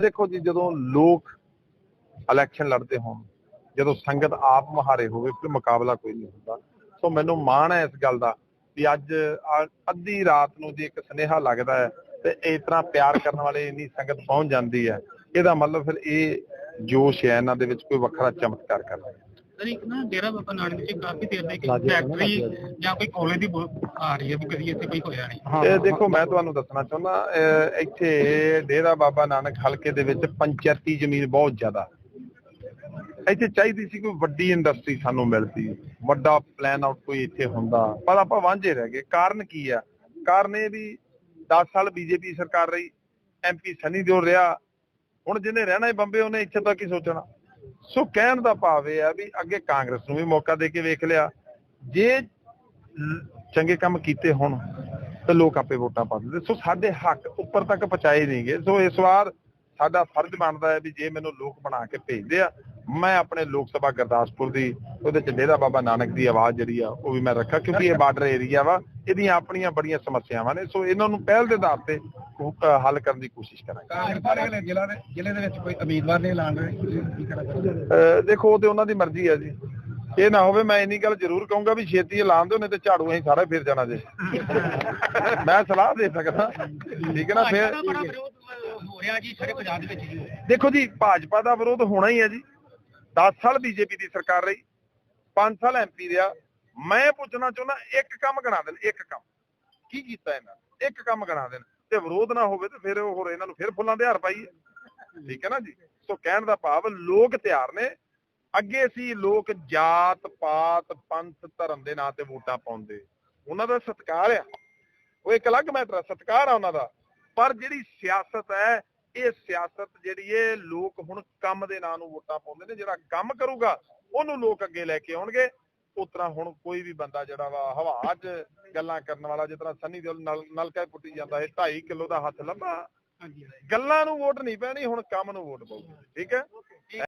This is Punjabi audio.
ਦੇਖੋ ਜੀ, ਜਦੋਂ ਲੋਕ ਇਲੈਕਸ਼ਨ ਲੜਦੇ ਹੋਣ, ਜਦੋਂ ਸੰਗਤ ਆਪ ਮਹਾਰੇ ਹੋਵੇ ਫਿਰ ਮੁਕਾਬਲਾ ਕੋਈ ਨਹੀਂ ਹੁੰਦਾ। ਸੋ ਮੈਨੂੰ ਮਾਣ ਹੈ ਇਸ ਗੱਲ ਦਾ ਵੀ ਅੱਜ ਅੱਧੀ ਰਾਤ ਨੂੰ ਜੇ ਇੱਕ ਸਨੇਹਾ ਲੱਗਦਾ ਹੈ, ਤੇ ਇਸ ਤਰ੍ਹਾਂ ਪਿਆਰ ਕਰਨ ਵਾਲੇ ਇੰਨੀ ਸੰਗਤ ਪਹੁੰਚ ਜਾਂਦੀ ਹੈ, ਇਹਦਾ ਮਤਲਬ ਫਿਰ ਇਹ ਜੋਸ਼ ਹੈ ਇਹਨਾਂ ਦੇ ਵਿੱਚ, ਕੋਈ ਵੱਖਰਾ ਚਮਤਕਾਰ ਕਰ ਹੈ ਸਰ ਇੱਕ ਨਾ ਡੇਰਾ ਬਾਬਾ ਨਾਨਕ ਜੀ ਕਾਫੀ ਦੇਰ ਦੇ ਕਿ ਫੈਕਟਰੀ ਜਾਂ ਕੋਈ ਕਾਲਜ ਦੀ ਆ ਰਹੀ ਹੈ ਵੀ ਕਦੀ ਇੱਥੇ ਕੋਈ ਹੋਇਆ ਨਹੀਂ ਇਹ ਦੇਖੋ ਮੈਂ ਤੁਹਾਨੂੰ ਦੱਸਣਾ ਚਾਹੁੰਦਾ ਇੱਥੇ ਡੇਰਾ ਬਾਬਾ ਨਾਨਕ ਹਲਕੇ ਦੇ ਵਿੱਚ ਪੰਚਾਇਤੀ ਜ਼ਮੀਨ ਬਹੁਤ ਜ਼ਿਆਦਾ। ਇੱਥੇ ਚਾਹੀਦੀ ਸੀ ਕੋਈ ਵੱਡੀ ਇੰਡਸਟਰੀ ਸਾਨੂੰ ਮਿਲਦੀ ਵੱਡਾ ਪਲਾਨ ਆਊਟ ਕੋਈ ਇੱਥੇ ਹੁੰਦਾ। ਪਰ ਆਪਾਂ ਵਾਂਝੇ ਰਹਿ ਗਏ। ਕਾਰਨ ਕੀ ਆ? ਕਾਰਨ ਇਹ ਵੀ 10 ਸਾਲ ਬੀਜੇਪੀ ਸਰਕਾਰ ਰਹੀ ਐਮਪੀ ਸਨੀ ਦਿਓਲ ਰਿਹਾ। ਹੁਣ ਜਿਹਨੇ ਰਹਿਣਾ ਹੈ ਬੰਬੇ ਉਹਨੇ ਇੱਥੇ ਤੱਕ ਹੀ ਸੋਚਣਾ। ਸੋ ਕਹਿਣ ਦਾ ਭਾਵ ਇਹ ਆ ਵੀ ਅੱਗੇ ਕਾਂਗਰਸ ਨੂੰ ਵੀ ਮੌਕਾ ਦੇ ਕੇ ਵੇਖ ਲਿਆ। ਜੇ ਚੰਗੇ ਕੰਮ ਕੀਤੇ ਹੋਣ, ਤਾਂ ਲੋਕ ਆਪੇ ਵੋਟਾਂ ਪਾ ਦਿੰਦੇ। ਸੋ ਸਾਡੇ ਹੱਕ ਉੱਪਰ ਤੱਕ ਪਹੁੰਚਾਏ ਨਹੀਂ ਗਏ ਸੋ ਇਸ ਵਾਰ ਸਾਡਾ ਫਰਜ਼ ਬਣਦਾ ਹੈ ਵੀ ਜੇ ਮੈਨੂੰ ਲੋਕ ਬਣਾ ਕੇ ਭੇਜਦੇ ਆ ਮੈਂ ਆਪਣੇ ਲੋਕ ਸਭਾ ਗੁਰਦਾਸਪੁਰ ਦੀ ਉਹਦੇ ਚ ਡੇਰਾ ਬਾਬਾ ਨਾਨਕ ਦੀ ਆਵਾਜ਼ ਜਿਹੜੀ ਆ ਉਹ ਵੀ ਮੈਂ ਰੱਖਾਂ ਕਿਉਂਕਿ ਇਹ ਬਾਰਡਰ ਏਰੀਆ ਵਾ ਇਹਦੀਆਂ ਆਪਣੀਆਂ ਬੜੀਆਂ ਸਮੱਸਿਆਵਾਂ ਨੇ ਸੋ ਇਹਨਾਂ ਨੂੰ ਪਹਿਲ ਦੇ ਆਧਾਰ ਤੇ ਹੱਲ ਕਰਨ ਦੀ ਕੋਸ਼ਿਸ਼ ਕਰਾਂਗੇ। ਕਾਂਗਰਸ ਵਾਲੇ ਜ਼ਿਲ੍ਹਾ ਦੇ ਜ਼ਿਲ੍ਹੇ ਦੇ ਵਿੱਚ ਕੋਈ ਉਮੀਦਵਾਰ ਨਹੀਂ ਐਲਾਨ ਰਹੇ ਕੀ ਕਹਿਣਾ ਚਾਹੁੰਦੇ ਅਹ ਦੇਖੋ ਉਹ ਤੇ ਉਹਨਾਂ ਦੀ ਮਰਜ਼ੀ ਹੈ ਜੀ। ਇਹ ਨਾ ਹੋਵੇ ਮੈਂ ਇੰਨੀ ਗੱਲ ਜ਼ਰੂਰ ਕਹੂੰਗਾ ਵੀ ਛੇਤੀ ਐਲਾਨ ਦਿਓ ਨਹੀਂ ਤੇ ਝਾੜੂ ਅਸੀਂ ਸਾਰਾ ਫਿਰ ਜਾਣਾ ਜੇ। ਮੈਂ ਸਲਾਹ ਦੇ ਸਕਦਾ ਠੀਕ ਹੈ ਨਾ ਫਿਰ ਬੜਾ ਵਿਰੋਧ ਹੋ ਰਿਹਾ ਜੀ ਸਾਰੇ ਪੰਜਾਬ ਦੇ ਵਿੱਚ ਜੀ। ਦੇਖੋ ਜੀ ਭਾਜਪਾ ਦਾ ਵਿਰੋਧ ਹੋਣਾ ਹੀ ਹੈ ਜੀ। 10 ਸਾਲ ਬੀਜੇਪੀ ਦੀ ਸਰਕਾਰ ਰਹੀ 5 ਸਾਲ ਐਮਪੀ ਰਿਹਾ। ਮੈਂ ਪੁੱਛਣਾ ਚਾਹੁੰਦਾ, ਇੱਕ ਕੰਮ ਗਣਾ ਦੇਣ, ਇੱਕ ਕੰਮ। ਕੀ ਕੀਤਾ ਇਹਨਾਂ ਇੱਕ ਕੰਮ ਗਣਾ ਦੇਣ। ਤੇ ਵਿਰੋਧ ਨਾ ਹੋਵੇ ਤੇ ਫਿਰ ਹੋਰ ਇਹਨਾਂ ਨੂੰ ਫਿਰ ਫੁੱਲਾਂ ਦੇ ਹਾਰ ਪਾਈ ਠੀਕ ਹੈ ਨਾ ਜੀ? ਸੋ ਕਹਿਣ ਦਾ ਭਾਵ, ਲੋਕ ਤਿਆਰ ਨੇ। ਅੱਗੇ ਸੀ ਲੋਕ ਜਾਤ, ਪਾਤ, ਪੰਥ, ਧਰਮ ਦੇ ਨਾਂ ਤੇ ਵੋਟਾਂ ਪਾਉਂਦੇ। ਉਹਨਾਂ ਦਾ ਸਤਿਕਾਰ ਆ। ਉਹ ਇੱਕ ਅਲੱਗ ਮੈਟਰ ਆ, ਸਤਿਕਾਰ ਆ ਉਹਨਾਂ ਦਾ। ਪਰ ਜਿਹੜੀ ਸਿਆਸਤ ਹੈ ਇਹ ਸਿਆਸਤ ਜਿਹੜੀ ਇਹ ਲੋਕ ਹੁਣ ਕੰਮ ਦੇ ਨਾਂ ਨੂੰ ਵੋਟਾਂ ਪਾਉਂਦੇ ਨੇ ਜਿਹੜਾ ਕੰਮ ਕਰੂਗਾ ਉਹਨੂੰ ਲੋਕ ਅੱਗੇ ਲੈ ਕੇ ਆਉਣਗੇ। ਉਸ ਤਰ੍ਹਾਂ ਹੁਣ ਕੋਈ ਵੀ ਬੰਦਾ ਜਿਹੜਾ ਵਾ ਹਵਾ 'ਚ ਗੱਲਾਂ ਕਰਨ ਵਾਲਾ ਜਿਸ ਤਰ੍ਹਾਂ ਸੰਨੀ ਦਿਓਲ ਨਲ ਨਲਕਾ ਪੁੱਟੀ ਜਾਂਦਾ ਹੈ 2.5 ਕਿਲੋ ਦਾ ਹੱਥ ਹਾਂਜੀ ਗੱਲਾਂ ਨੂੰ ਵੋਟ ਨਹੀਂ ਪੈਣੀ ਹੁਣ ਕੰਮ ਨੂੰ ਵੋਟ ਪਾਉ ਠੀਕ ਹੈ?